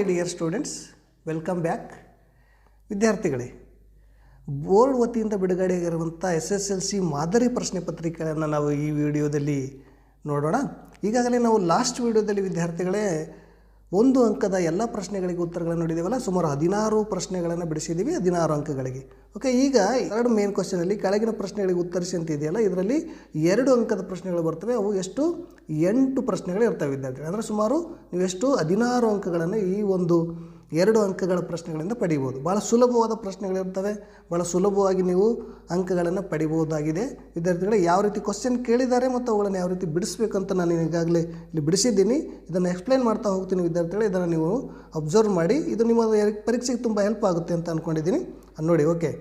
My dear students welcome back ವಿದ್ಯಾರ್ಥಿಗಳೇ, board ವತಿಯಿಂದ ಬಿಡುಗಡೆಯಾಗಿರುವಂಥ ಎಸ್ ಎಸ್ ಎಲ್ ಸಿ ಮಾದರಿ ಪ್ರಶ್ನೆ ಪತ್ರಿಕೆಗಳನ್ನು ನಾವು ಈ ವಿಡಿಯೋದಲ್ಲಿ ನೋಡೋಣ. ಈಗಾಗಲೇ ನಾವು ಲಾಸ್ಟ್ ವಿಡಿಯೋದಲ್ಲಿ ವಿದ್ಯಾರ್ಥಿಗಳೇ ಒಂದು ಅಂಕದ ಎಲ್ಲ ಪ್ರಶ್ನೆಗಳಿಗೆ ಉತ್ತರಗಳನ್ನು ನೋಡಿದ್ದೀವಲ್ಲ ಸುಮಾರು ಹದಿನಾರು ಪ್ರಶ್ನೆಗಳನ್ನು ಬಿಡಿಸಿದ್ದೀವಿ ಹದಿನಾರು ಅಂಕಗಳಿಗೆ. ಓಕೆ ಈಗ ಎರಡು ಮೇನ್ ಕ್ವಶನಲ್ಲಿ ಕೆಳಗಿನ ಪ್ರಶ್ನೆಗಳಿಗೆ ಉತ್ತರಿಸಿ ಅಂತ ಇದೆಯಲ್ಲ, ಇದರಲ್ಲಿ ಎರಡು ಅಂಕದ ಪ್ರಶ್ನೆಗಳು ಬರ್ತವೆ, ಅವು ಎಷ್ಟು? ಎಂಟು ಪ್ರಶ್ನೆಗಳು ಇರ್ತವೆ ವಿದ್ಯಾರ್ಥಿಗಳು. ಅಂದರೆ ಸುಮಾರು ನೀವೆಷ್ಟು? ಹದಿನಾರು ಅಂಕಗಳನ್ನು ಈ ಒಂದು ಎರಡು ಅಂಕಗಳ ಪ್ರಶ್ನೆಗಳಿಂದ ಪಡಿಬೋದು. ಭಾಳ ಸುಲಭವಾದ ಪ್ರಶ್ನೆಗಳಿರ್ತವೆ. ಭಾಳ ಸುಲಭವಾಗಿ ನೀವು ಅಂಕಗಳನ್ನು ಪಡಿಬಹುದಾಗಿದೆ. ವಿದ್ಯಾರ್ಥಿಗಳೇ, ಯಾವ ರೀತಿ ಕ್ವಶನ್ ಕೇಳಿದ್ದಾರೆ ಮತ್ತು ಅವುಗಳನ್ನು ಯಾವ ರೀತಿ ಬಿಡಿಸ್ಬೇಕಂತ ನಾನು ಈಗಾಗಲೇ ಇಲ್ಲಿ ಬಿಡಿಸಿದ್ದೀನಿ. ಇದನ್ನು ಎಕ್ಸ್ಪ್ಲೈನ್ ಮಾಡ್ತಾ ಹೋಗ್ತೀನಿ ವಿದ್ಯಾರ್ಥಿಗಳೇ, ಇದನ್ನು ನೀವು ಅಬ್ಸರ್ವ್ ಮಾಡಿ. ಇದು ನಿಮ್ಮ ಪರೀಕ್ಷೆಗೆ ತುಂಬ ಹೆಲ್ಪ್ ಆಗುತ್ತೆ ಅಂತ ಅಂದ್ಕೊಂಡಿದ್ದೀನಿ ನೋಡಿ ಓಕೆ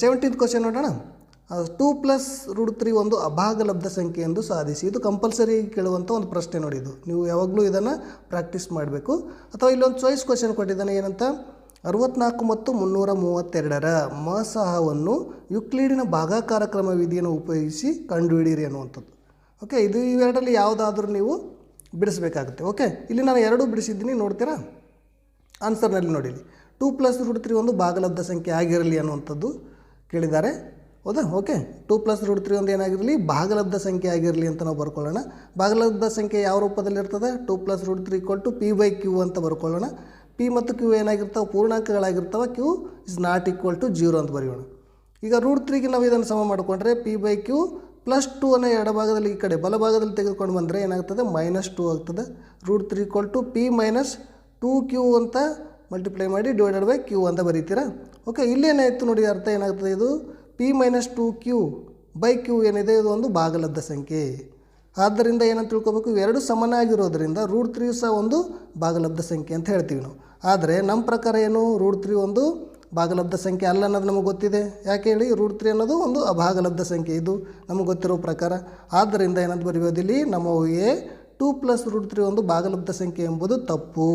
ಸೆವೆಂಟೀನ್ತ್ ಕ್ವಶನ್ ನೋಡೋಣ. ಟೂ ಪ್ಲಸ್ ರೂಟ್ ತ್ರೀ ಒಂದು ಅಭಾಗಲಬ್ಧ ಸಂಖ್ಯೆ ಎಂದು ಸಾಧಿಸಿ. ಇದು ಕಂಪಲ್ಸರಿ ಕೇಳುವಂಥ ಒಂದು ಪ್ರಶ್ನೆ ನೋಡಿ ಇದು. ನೀವು ಯಾವಾಗಲೂ ಇದನ್ನು ಪ್ರಾಕ್ಟೀಸ್ ಮಾಡಬೇಕು. ಅಥವಾ ಇಲ್ಲೊಂದು ಚಾಯ್ಸ್ ಕ್ವಶನ್ ಕೊಟ್ಟಿದ್ದಾನೆ, ಏನಂತ? ಅರವತ್ನಾಲ್ಕು ಮತ್ತು ಮುನ್ನೂರ ಮೂವತ್ತೆರಡರ ಮಸಹವನ್ನು ಯುಕ್ಲೀಡಿನ ಭಾಗಾಕಾರ ಕ್ರಮ ವಿಧಿಯನ್ನು ಉಪಯೋಗಿಸಿ ಕಂಡುಹಿಡಿಯಿರಿ ಅನ್ನುವಂಥದ್ದು ಓಕೆ ಇದು ಇವೆರಡರಲ್ಲಿ ಯಾವುದಾದ್ರೂ ನೀವು ಬಿಡಿಸಬೇಕಾಗುತ್ತೆ. ಓಕೆ ಇಲ್ಲಿ ನಾನು ಎರಡೂ ಬಿಡಿಸಿದ್ದೀನಿ, ನೋಡ್ತೀರಾ? ಆನ್ಸರ್ನಲ್ಲಿ ನೋಡಿ ಇಲ್ಲಿ ಟೂ ಪ್ಲಸ್ ರೂಟ್ ತ್ರೀ ಒಂದು ಭಾಗಲಬ್ಧ ಸಂಖ್ಯೆ ಆಗಿರಲಿ ಅನ್ನುವಂಥದ್ದು ಕೇಳಿದ್ದಾರೆ. ಹೌದಾ? Okay. Two plus root three ಒಂದು ಏನಾಗಿರಲಿ? ಭಾಗಲಬ್ಧ ಸಂಖ್ಯೆ ಆಗಿರಲಿ ಅಂತ ನಾವು ಬರ್ಕೊಳ್ಳೋಣ. ಭಾಗಲಬ್ಧ ಸಂಖ್ಯೆ ಯಾವ ರೂಪದಲ್ಲಿ ಇರ್ತದೆ two plus root three equal to P by Q ಅಂತ ಬರ್ಕೊಳ್ಳೋಣ. ಪಿ ಮತ್ತು ಕ್ಯೂ ಏನಾಗಿರ್ತಾವೆ? ಪೂರ್ಣಾಂಕಗಳಾಗಿರ್ತವೆ. Q is not equal to zero ಅಂತ ಬರೆಯೋಣ. ಈಗ ರೂಟ್ ತ್ರೀಗೆ ನಾವು ಇದನ್ನು ಸಮ ಮಾಡಿಕೊಂಡ್ರೆ P by Q plus two ಅನ್ನೋ ಎಡಭಾಗದಲ್ಲಿ ಈ ಕಡೆ ಬಲಭಾಗದಲ್ಲಿ ತೆಗೆದುಕೊಂಡು ಬಂದರೆ ಏನಾಗ್ತದೆ? ಮೈನಸ್ ಟೂ ಆಗ್ತದೆ. Root three equal to P minus two Q ಅಂತ ಮಲ್ಟಿಪ್ಲೈ ಮಾಡಿ ಡಿವೈಡೆಡ್ ಬೈ ಕ್ಯೂ ಅಂತ ಬರೀತೀರಾ? ಓಕೆ ಇಲ್ಲೇನಾಯಿತು ನೋಡಿ ಅರ್ಥ ಏನಾಗ್ತದೆ ಇದು? P minus two Q by Q ಏನಿದೆ, ಇದು ಒಂದು ಭಾಗಲಬ್ಧ ಸಂಖ್ಯೆ. ಆದ್ದರಿಂದ ಏನಂತ ತಿಳ್ಕೊಬೇಕು? ಇವೆರಡು ಸಮನಾಗಿರೋದ್ರಿಂದ ರೂಟ್ ತ್ರೀ ಸಹ ಒಂದು ಭಾಗಲಬ್ಧ ಸಂಖ್ಯೆ ಅಂತ ಹೇಳ್ತೀವಿ ನಾವು. ಆದರೆ ನಮ್ಮ ಪ್ರಕಾರ ಏನು? ರೂಟ್ ತ್ರೀ ಒಂದು ಭಾಗಲಬ್ಧ ಸಂಖ್ಯೆ ಅಲ್ಲ ಅನ್ನೋದು ನಮಗೆ ಗೊತ್ತಿದೆ. ಯಾಕೆ ಹೇಳಿ? ರೂಟ್ ತ್ರೀ ಅನ್ನೋದು ಒಂದು ಅಭಾಗಲಬ್ಧ ಸಂಖ್ಯೆ ಇದು ನಮಗೆ ಗೊತ್ತಿರೋ ಪ್ರಕಾರ. ಆದ್ದರಿಂದ ಏನಂತ ಬರೆಯೋದಿಲ್ಲಿ, ನಮ್ಮ A two plus root three ಒಂದು ಭಾಗಲಬ್ಧ ಸಂಖ್ಯೆ ಎಂಬುದು ತಪ್ಪು.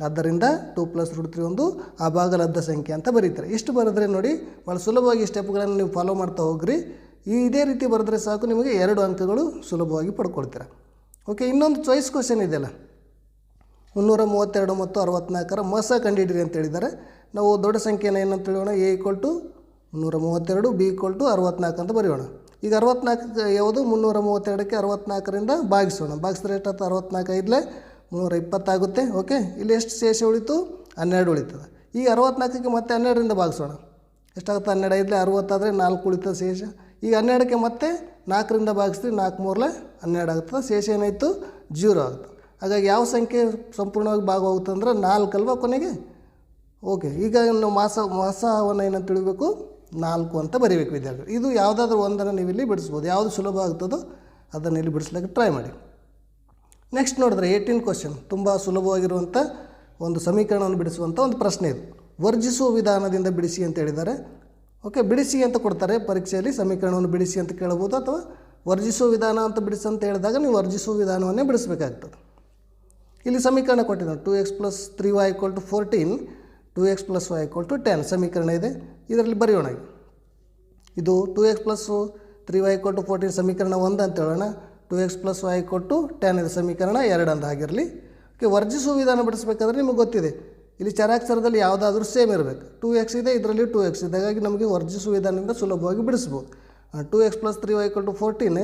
ಆದ್ದರಿಂದ ಟೂ ಪ್ಲಸ್ ರೂಟ್ ತ್ರೀ ಒಂದು ಅಭಾಗಲಬ್ಧ ಸಂಖ್ಯೆ ಅಂತ ಬರೀತಾರೆ. ಇಷ್ಟು ಬರೆದ್ರೆ ನೋಡಿ ಭಾಳ ಸುಲಭವಾಗಿ ಸ್ಟೆಪ್ಗಳನ್ನು ನೀವು ಫಾಲೋ ಮಾಡ್ತಾ ಹೋಗ್ರಿ. ಈ ಇದೇ ರೀತಿ ಬರೆದ್ರೆ ಸಾಕು, ನಿಮಗೆ ಎರಡು ಅಂಕಗಳು ಸುಲಭವಾಗಿ ಪಡ್ಕೊಳ್ತೀರ. ಓಕೆ, ಇನ್ನೊಂದು ಚಾಯ್ಸ್ ಕ್ವಶನ್ ಇದೆಯಲ್ಲ. ಮುನ್ನೂರ ಮೂವತ್ತೆರಡು ಮತ್ತು ಅರವತ್ನಾಲ್ಕರ ಮಸ ಕಂಡಿಡಿರಿ ಅಂತ ಹೇಳಿದ್ದಾರೆ. ನಾವು ದೊಡ್ಡ ಸಂಖ್ಯೆನ ಏನಂತ ಹೇಳೋಣ? ಎ ಈಕ್ವಲ್ ಟು ಮುನ್ನೂರ ಮೂವತ್ತೆರಡು ಬಿ ಈಕ್ವಲ್ ಟು ಅರವತ್ನಾಲ್ಕು ಅಂತ ಬರೆಯೋಣ. ಈಗ ಅರವತ್ನಾಲ್ಕು ಯಾವುದು? ಮುನ್ನೂರ ಮೂವತ್ತೆರಡಕ್ಕೆ ಅರವತ್ನಾಲ್ಕರಿಂದ ಭಾಗಿಸೋಣ. ಭಾಗಿಸಿದ್ರೆ ಎಷ್ಟು ಅರವತ್ನಾಲ್ಕು ಐದಲೇ ಮುನ್ನೂರ ಇಪ್ಪತ್ತಾಗುತ್ತೆ ಓಕೆ ಇಲ್ಲಿ ಎಷ್ಟು ಶೇಷ ಉಳಿತು? ಹನ್ನೆರಡು ಉಳಿತದೆ. ಈಗ ಅರವತ್ನಾಲ್ಕಕ್ಕೆ ಮತ್ತೆ ಹನ್ನೆರಡರಿಂದ ಭಾಗಿಸೋಣ. ಎಷ್ಟಾಗುತ್ತೆ? ಹನ್ನೆರಡು ಐದಲೆ ಅರವತ್ತಾದರೆ ನಾಲ್ಕು ಉಳಿತದೆ ಶೇಷ. ಈಗ ಹನ್ನೆರಡಕ್ಕೆ ಮತ್ತೆ ನಾಲ್ಕರಿಂದ ಭಾಗಿಸ್ತೀವಿ ನಾಲ್ಕು ಮೂರಲೆ ಹನ್ನೆರಡು ಆಗ್ತದೆ ಶೇಷ ಏನಾಯಿತು? ಜೀರೋ ಆಗುತ್ತೆ ಹಾಗಾಗಿ ಯಾವ ಸಂಖ್ಯೆ ಸಂಪೂರ್ಣವಾಗಿ ಭಾಗವಾಗುತ್ತೆ ಅಂದ್ರೆ ನಾಲ್ಕು ಅಲ್ವಾ ಕೊನೆಗೆ? ಓಕೆ ಈಗ ನಾವು ಮಾಸ, ಮಾಸವನ್ನು ಏನಂತ ತಿಳಿಬೇಕು? ನಾಲ್ಕು ಅಂತ ಬರೀಬೇಕು ವಿದ್ಯಾರ್ಥಿಗಳು. ಇದು ಯಾವುದಾದ್ರೂ ಒಂದನ್ನು ನೀವು ಇಲ್ಲಿ ಬಿಡಿಸ್ಬೋದು. ಯಾವುದು ಸುಲಭ ಆಗ್ತದೋ ಅದನ್ನು ಇಲ್ಲಿ ಬಿಡಿಸ್ಲಿಕ್ಕೆ ಟ್ರೈ ಮಾಡಿ. ನೆಕ್ಸ್ಟ್ ನೋಡಿದ್ರೆ ಏಯ್ಟೀನ್ ಕ್ವಶನ್ ತುಂಬ ಸುಲಭವಾಗಿರುವಂಥ ಒಂದು ಸಮೀಕರಣವನ್ನು ಬಿಡಿಸುವಂಥ ಒಂದು ಪ್ರಶ್ನೆ ಇದು. ವರ್ಜಿಸುವ ವಿಧಾನದಿಂದ ಬಿಡಿಸಿ ಅಂತ ಹೇಳಿದ್ದಾರೆ. ಓಕೆ ಬಿಡಿಸಿ ಅಂತ ಕೊಡ್ತಾರೆ. ಪರೀಕ್ಷೆಯಲ್ಲಿ ಸಮೀಕರಣವನ್ನು ಬಿಡಿಸಿ ಅಂತ ಕೇಳಬಹುದು ಅಥವಾ ವರ್ಜಿಸುವ ವಿಧಾನ ಅಂತ ಬಿಡಿಸಿ ಅಂತ ಹೇಳಿದಾಗ ನೀವು ವರ್ಜಿಸುವ ವಿಧಾನವನ್ನೇ ಬಿಡಿಸಬೇಕಾಗ್ತದೆ. ಇಲ್ಲಿ ಸಮೀಕರಣ ಕೊಟ್ಟಿದ್ದಾರೆ. Two X plus three Y equal to fourteen two X plus Y equal to ten ಸಮೀಕರಣ ಇದೆ. ಇದರಲ್ಲಿ ಬರೆಯೋಣ. ಇದು two X plus three Y equal to fourteen ಸಮೀಕರಣ ಒಂದು ಅಂತ ಹೇಳೋಣ. ಟು ಎಕ್ಸ್ ಪ್ಲಸ್ ವೈ ಕೊಟ್ಟು ಟೆನ್ ಇದೆ ಸಮೀಕರಣ ಎರಡು ಅಂತ ಆಗಿರಲಿ ಓಕೆ ವರ್ಜಿಸುವ ವಿಧಾನ ಬಿಡಿಸ್ಬೇಕಾದ್ರೆ ನಿಮಗೆ ಗೊತ್ತಿದೆ. ಇಲ್ಲಿ ಚರಾಕ್ಷರದಲ್ಲಿ ಯಾವುದಾದ್ರೂ ಸೇಮ್ ಇರಬೇಕು. ಟು ಎಕ್ಸ್ ಇದೆ, ಇದರಲ್ಲಿ ಟೂ ಎಕ್ಸ್ ಇದೆ. ಹಾಗಾಗಿ ನಮಗೆ ವರ್ಜಿಸುವ ವಿಧಾನದಿಂದ ಸುಲಭವಾಗಿ ಬಿಡಿಸ್ಬೋದು. Two X plus three Y ಕೊಟ್ಟು fourteen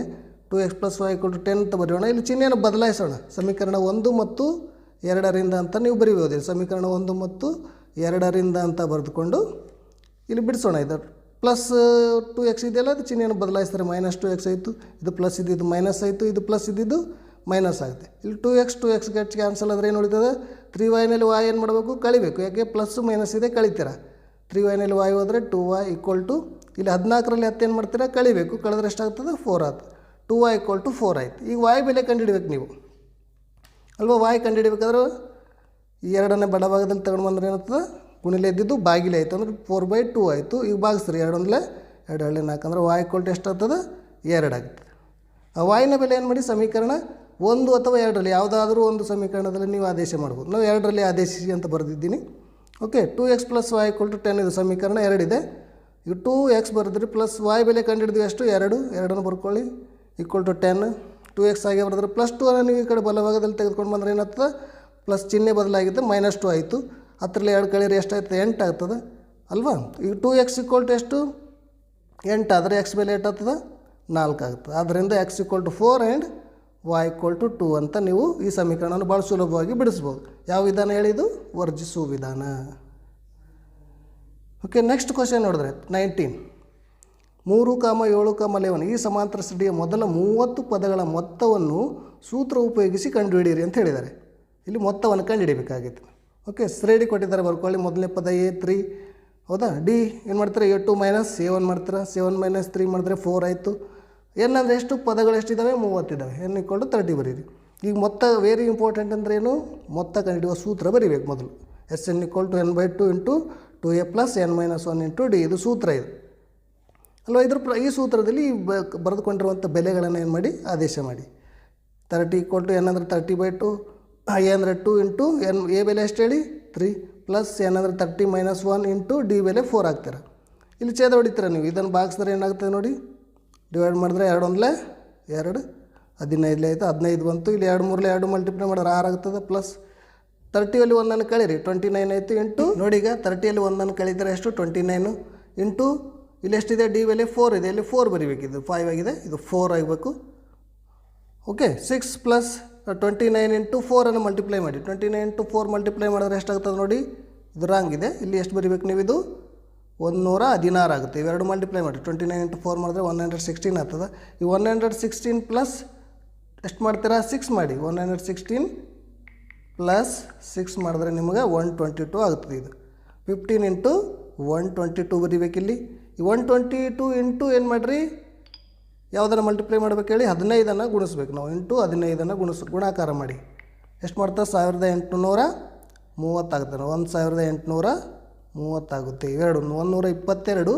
two X plus Y ಕೊಟ್ಟು ಟೆನ್ ಅಂತ ಬರೆಯೋಣ. ಇಲ್ಲಿ ಚಿಹ್ನೆಯನ್ನು ಬದಲಾಯಿಸೋಣ. ಸಮೀಕರಣ ಒಂದು ಮತ್ತು ಎರಡರಿಂದ ಅಂತ ನೀವು ಬರೀಬೋದು. ಸಮೀಕರಣ ಒಂದು ಮತ್ತು ಎರಡರಿಂದ ಅಂತ ಬರೆದುಕೊಂಡು ಇಲ್ಲಿ ಬಿಡಿಸೋಣ ಇದು ಪ್ಲಸ್ ಟು ಎಕ್ಸ್ ಇದೆಯಲ್ಲ ಅದು ಚಿಹ್ನೆಯನ್ನು ಬದಲಾಯಿಸ್ತಾರೆ ಮೈನಸ್ ಟು ಎಕ್ಸ್ ಆಯಿತು, ಇದು ಪ್ಲಸ್ ಇದ್ದಿದ್ದು ಮೈನಸ್ ಆಯಿತು, ಇದು ಪ್ಲಸ್ ಇದ್ದಿದ್ದು ಮೈನಸ್ ಆಗುತ್ತೆ. ಇಲ್ಲಿ two X two X get cancel ಆದರೆ ಏನು ಉಳಿತದೆ? ತ್ರೀ ವೈನಲ್ಲಿ ವಾಯ್ ಏನು ಮಾಡಬೇಕು? ಕಳಿಬೇಕು. ಯಾಕೆ? ಪ್ಲಸ್ ಮೈನಸ್ ಇದೆ, ಕಳಿತೀರ? ತ್ರೀ ವೈನಲ್ಲಿ ವಾಯ್ ಹೋದರೆ ಟು ವೈ ಈಕ್ವಲ್ ಟು ಇಲ್ಲಿ ಹದಿನಾಲ್ಕರಲ್ಲಿ ಹತ್ತೇನು ಮಾಡ್ತೀರಾ? ಕಳಿಬೇಕು. ಕಳೆದ್ರೆ ಎಷ್ಟಾಗ್ತದೆ? ಫೋರ್ ಆಯ್ತು two Y equal to four ಆಯ್ತು. ಈಗ ವಾಯ್ ಬೆಲೆ ಕಂಡುಹಿಡ್ಬೇಕು ನೀವು. ಅಲ್ವಾ? ವಾಯ್ ಈ ಎರಡನೇ ಬಡಭಾಗದಲ್ಲಿ ತಗೊಂಡು ಬಂದ್ರೆ ಏನಾಗ್ತದೆ? ಗುಣಿಲೆ ಇದ್ದಿದ್ದು ಬಾಗಿಲೆ ಆಯಿತು ಅಂದ್ರೆ ಫೋರ್ ಬೈ ಟೂ ಆಯಿತು. ಈಗ ಭಾಗಿಸ್ರಿ ಎರಡು ಒಂದಲೇ ಎರಡು ಹಳ್ಳಿ ನಾಲ್ಕು ಅಂದ್ರೆ ವಾಯ್ ಕೊಟ್ಟು ಎಷ್ಟು ಆಗ್ತದೆ? ಎರಡು ಆಗ್ತದೆ. ಆ ವಾಯಿನ ಬೆಲೆ ಏನು ಮಾಡಿ? ಸಮೀಕರಣ ಒಂದು ಅಥವಾ ಎರಡರಲ್ಲಿ ಯಾವುದಾದ್ರೂ ಒಂದು ಸಮೀಕರಣದಲ್ಲಿ ನೀವು ಆದೇಶ ಮಾಡ್ಬೋದು. ನಾವು ಎರಡರಲ್ಲಿ ಆದೇಶಿಸಿ ಅಂತ ಬರೆದಿದ್ದೀನಿ. Okay two X plus Y to ten ಇದು ಸಮೀಕರಣ ಎರಡಿದೆ ಈಗ ಟೂ ಎಕ್ಸ್ ಬರೆದ್ರಿ ಪ್ಲಸ್ ವಾಯ್ ಬೆಲೆ ಕಂಡುಹಿಡಿದ್ವಿ ಎಷ್ಟು? ಎರಡು. ಎರಡನ್ನು ಬರ್ಕೊಳ್ಳಿ. Equal to ten two X ಆಗಿ ಬರೆದ್ರೆ ಪ್ಲಸ್ ಟೂ ಅನ್ನು ನೀವು ಈ ಕಡೆ ಬಲಭಾಗದಲ್ಲಿ ತೆಗೆದುಕೊಂಡು ಬಂದ್ರೆ ಏನಾಗ್ತದೆ? ಪ್ಲಸ್ ಚಿಹ್ನೆ ಬದಲಾಗಿದ್ದರೆ ಮೈನಸ್ ಟು ಆಯಿತು. ಹತ್ತರಲ್ಲಿ ಎರಡು ಕಳೀರಿ ಎಷ್ಟಾಯ್ತದೆ? ಎಂಟು ಆಗ್ತದೆ. ಅಲ್ವಾ? ಈಗ ಟೂ ಎಕ್ಸ್ ಇಕ್ವಲ್ ಟು ಎಷ್ಟು? ಎಂಟು ಆದರೆ ಎಕ್ಸ್ ಬೆಲೆ ಎಷ್ಟಾಗ್ತದೆ ನಾಲ್ಕು ಆಗ್ತದೆ. ಆದ್ದರಿಂದ X equal to four and Y equal to two ಅಂತ ನೀವು ಈ ಸಮೀಕರಣವನ್ನು ಭಾಳ ಸುಲಭವಾಗಿ ಬಿಡಿಸ್ಬೋದು. ಯಾವ ವಿಧಾನ ಹೇಳಿದು ವರ್ಜಿಸುವ ವಿಧಾನ. ಓಕೆ ನೆಕ್ಸ್ಟ್ ಕ್ವಶನ್ ನೋಡಿದ್ರೆ ನೈನ್ಟೀನ್ ಮೂರು ಕಾಮ ಏಳು ಕಾಮ ಲೆವೆನ್. ಈ ಸಮಾಂತರ ಸಿಡಿಯ ಮೊದಲ ಮೂವತ್ತು ಪದಗಳ ಮೊತ್ತವನ್ನು ಸೂತ್ರ ಉಪಯೋಗಿಸಿ ಕಂಡುಹಿಡಿಯಿರಿ ಅಂತ ಹೇಳಿದ್ದಾರೆ. ಇಲ್ಲಿ ಮೊತ್ತವನ್ನು ಕಂಡುಹಿಡಿಬೇಕಾಗಿತ್ತು ಓಕೆ ಶ್ರೇಣಿ ಕೊಟ್ಟಿದ್ದಾರೆ ಬರ್ಕೊಳ್ಳಿ, ಮೊದಲನೇ ಪದ ಎ ತ್ರೀ. ಹೌದಾ? ಡಿ, ಏನು ಮಾಡ್ತಾರೆ? A two minus, A one ಮಾಡ್ತಾರೆ? ಸೆವೆನ್ ಮೈನಸ್ ತ್ರೀ ಮಾಡಿದ್ರೆ ಫೋರ್ ಆಯಿತು. ಏನಂದರೆ ಎಷ್ಟು ಪದಗಳು ಎಷ್ಟಿದ್ದಾವೆ ಮೂವತ್ತಿದ್ದಾವೆ ಎನ್ ಇಕ್ಕೊಂಡು ತರ್ಟಿ ಬರೀರಿ. ಈಗ ಮೊತ್ತ ವೆರಿ ಇಂಪಾರ್ಟೆಂಟ್ ಅಂದರೆ ಏನು? ಮೊತ್ತ ಕಂಡುಹಿಡಿಯುವ ಸೂತ್ರ ಬರೀಬೇಕು ಮೊದಲು. S N equal to N by two into two A plus N minus one into D ಇದು ಸೂತ್ರ ಇದು. ಅಲ್ವಾ? ಇದ್ರ ಪ್ರ ಈ ಸೂತ್ರದಲ್ಲಿ ಬರೆದುಕೊಂಡಿರುವಂಥ ಬೆಲೆಗಳನ್ನು ಏನು ಮಾಡಿ? ಆದೇಶ ಮಾಡಿ. ತರ್ಟಿ ಇಕ್ವಲ್ ಟು ಎನ್ ಅಂದರೆ ತರ್ಟಿ ಬೈ ಟು ಎ ಅಂದರೆ ಟು ಇಂಟು ಎನ್, ಎ ಬೆಲೆ ಎಷ್ಟು ಹೇಳಿ? ತ್ರೀ. ಪ್ಲಸ್ ಎನ್ ಅಂದರೆ thirty minus one into D ಬೆಲೆ ಫೋರ್ ಹಾಕ್ತೀರ ಇಲ್ಲಿ ಛೇದ ಹೊಡಿತೀರ ನೀವು? ಇದನ್ನು ಬಾಕ್ಸಿದ್ರೆ ಏನಾಗ್ತದೆ ನೋಡಿ. ಡಿವೈಡ್ ಮಾಡಿದ್ರೆ ಎರಡು ಒಂದಲೇ ಎರಡು. ಹದಿನೈದು ಆಯಿತು, ಹದಿನೈದು ಬಂತು. ಇಲ್ಲಿ ಎರಡು ಮೂರಲೇ ಎರಡು ಮಲ್ಟಿಪ್ಲೈ ಮಾಡಿದ್ರೆ ಆರು ಆಗ್ತದೆ ಪ್ಲಸ್ ತರ್ಟಿಯಲ್ಲಿ ಒಂದನ್ನು ಕಳೀರಿ. ಟ್ವೆಂಟಿ ನೈನ್ ಆಯಿತು ಇಂಟು. ನೋಡಿ ಈಗ ತರ್ಟಿಯಲ್ಲಿ ಒಂದನ್ನು ಕಳೀತಾರೆ ಎಷ್ಟು? Twenty nine into. ಇಲ್ಲಿ ಎಷ್ಟಿದೆ? ಡಿ ಬೆಲೆ ಫೋರ್ ಇದೆ. ಇಲ್ಲಿ ಫೋರ್ ಇದು ಫೈವ್ ಆಗಿದೆ. ಇದು ಫೋರ್ ಆಗಬೇಕು. Okay, six plus twenty nine into ಫೋರನ್ನು multiply ಮಾಡಿ. Twenty nine into four multiply ಮಾಡಿದ್ರೆ ಎಷ್ಟಾಗ್ತದೆ ನೋಡಿ? ಇದು ರಾಂಗ್ ಇದೆ. ಇಲ್ಲಿ ಎಷ್ಟು ಬರಿಬೇಕು ನೀವು ಇದು? ಒಂದು ನೂರ ಹದಿನಾರು ಆಗುತ್ತೆ. ಇವೆರಡು ಮಲ್ಟಿಪ್ಲೈ ಮಾಡಿ. ಟ್ವೆಂಟಿ ನೈನ್ ಇಂಟು ಫೋರ್ ಮಾಡಿದ್ರೆ ಒನ್ ಹಂಡ್ರೆಡ್ ಸಿಕ್ಸ್ಟೀನ್ ಆಗ್ತದೆ. ಈ ಒನ್ ಹಂಡ್ರೆಡ್ ಸಿಕ್ಸ್ಟೀನ್ ಪ್ಲಸ್ ಎಷ್ಟು ಮಾಡ್ತೀರಾ? ಸಿಕ್ಸ್ ಮಾಡಿ. One hundred sixteen plus six ಮಾಡಿದ್ರೆ ನಿಮಗೆ ಒನ್ ಟ್ವೆಂಟಿ ಟು ಆಗ್ತದೆ ಇದು. Fifteen into one twenty two ಬರಿಬೇಕಿಲ್ಲಿ. ಈ ಒನ್ ಟ್ವೆಂಟಿ ಟು ಇಂಟು ಏನು ಮಾಡಿರಿ? ಯಾವುದನ್ನು ಮಲ್ಟಿಪ್ಲೈ ಮಾಡ್ಬೇಕು ಹೇಳಿ ಹದಿನೈದನ್ನು ಗುಣಿಸ್ಬೇಕು. ನಾವು ಇಂಟು ಹದಿನೈದನ್ನು ಗುಣಿಸ್, ಗುಣಾಕಾರ ಮಾಡಿ. ಎಷ್ಟು ಮಾಡ್ತಾರೆ ಸಾವಿರದ ಎಂಟುನೂರ ಮೂವತ್ತಾಗುತ್ತೆ. ಒಂದು ಸಾವಿರದ ಎಂಟುನೂರ ಮೂವತ್ತಾಗುತ್ತೆ. ಇವೆರಡು ಒಂದುನೂರ ಇಪ್ಪತ್ತೆರಡು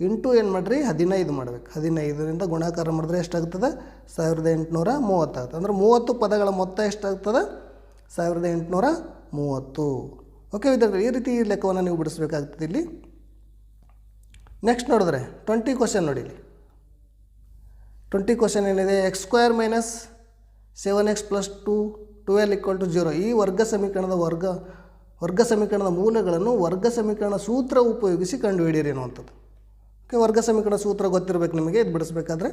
ಇಂಟು ಏನು ಮಾಡಿರಿ? ಹದಿನೈದು ಮಾಡಬೇಕು. ಹದಿನೈದರಿಂದ ಗುಣಾಕಾರ ಮಾಡಿದ್ರೆ ಎಷ್ಟಾಗ್ತದೆ? ಸಾವಿರದ ಎಂಟುನೂರ ಮೂವತ್ತಾಗುತ್ತೆ. ಅಂದರೆ ಮೂವತ್ತು ಪದಗಳ ಮೊತ್ತ ಎಷ್ಟಾಗ್ತದೆ? ಸಾವಿರದ ಎಂಟುನೂರ ಮೂವತ್ತು. ಓಕೆ ವಿದ್ಯಾರ್ಥಿ ಈ ರೀತಿ ಲೆಕ್ಕವನ್ನು ನೀವು ಬಿಡಿಸ್ಬೇಕಾಗ್ತದೆ ಇಲ್ಲಿ. ನೆಕ್ಸ್ಟ್ ನೋಡಿದ್ರೆ ಟ್ವೆಂಟಿ ಕ್ವಶನ್ ನೋಡಿ ಇಲ್ಲಿ. ಟ್ವೆಂಟಿ ಕ್ವಶನ್ ಏನಿದೆ X square minus seven X plus two twelve equal to zero ಈ ವರ್ಗ ಸಮೀಕರಣದ ವರ್ಗ ವರ್ಗ ಸಮೀಕರಣದ ಮೂಲಗಳನ್ನು ವರ್ಗ ಸಮೀಕರಣ ಸೂತ್ರ ಉಪಯೋಗಿಸಿ ಕಂಡುಹಿಡಿಯಿರಿ ಅನ್ನುವಂಥದ್ದು. ಓಕೆ ವರ್ಗ ಸಮೀಕರಣ ಸೂತ್ರ ಗೊತ್ತಿರಬೇಕು ನಿಮಗೆ, ಇದು ಬಿಡಿಸ್ಬೇಕಾದ್ರೆ.